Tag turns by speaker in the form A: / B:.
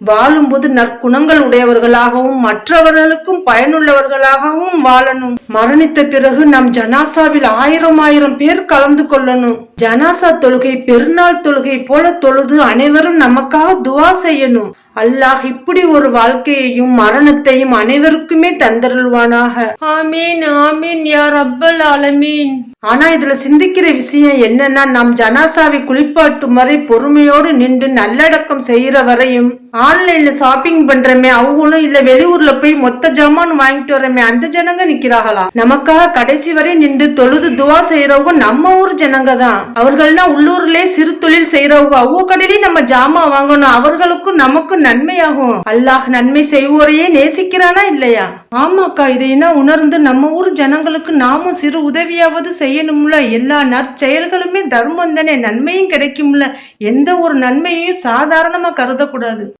A: வாழும்போது நற்குணங்கள் உடையவர்களாகவும் மற்றவர்களுக்கும் பயனுள்ளவர்களாகவும் வாழணும். மரணித்த பிறகு நம் ஜனாசாவில் ஆயிரம் ஆயிரம் பேர் கலந்து கொள்ளணும். ஜனாசா தொழுகை பெருநாள் தொழுகை போல தொழுது அனைவரும் நமக்காக துவா செய்யணும். அல்லாஹ் இப்படி ஒரு வாழ்க்கையையும் மரணத்தையும் அனைவருக்குமே தந்தருள்வானாக. ஆமீன் ஆமீன் யார் அப்பல் ஆலமீன். ஆனா இதுல சிந்திக்கிற விஷயம் என்னன்னா நாம் ஜனாசாவை குளிப்பாட்டும் வரை பொறுமையோடு நின்று நல்லடக்கம் செய்யற வரையும் ஆன்லைன்ல ஷாப்பிங் பண்றமே அவங்களும் இல்ல வெளியூர்ல போய் மொத்த ஜாமான் வாங்கிட்டு வரமே அந்த ஜனங்க நிக்கிறாங்களா? நமக்காக கடைசி வரை நின்று தொழுது துவா செய்யறவங்க நம்ம ஊர் ஜனங்க தான் அவர்கள்னா உள்ளூர்லயே சிறு தொழில் செய்யறவங்க அவங்க நம்ம ஜாமா வாங்கணும். அவர்களுக்கும் நமக்கும் நன்மையாகும். அல்லாஹ் நன்மை செய்வோரையே நேசிக்கிறானா இல்லையா? ஆமாக்கா இதையெல்லாம் உணர்ந்து நம்ம ஊர் ஜனங்களுக்கு நாமும் சிறு உதவியாவது செய்யணும்ல? எல்லா நற்செயல்களுமே தர்மம் தானே. நன்மையும் கிடைக்கும்ல. எந்த ஒரு நன்மையையும் சாதாரணமா கருதக்கூடாது.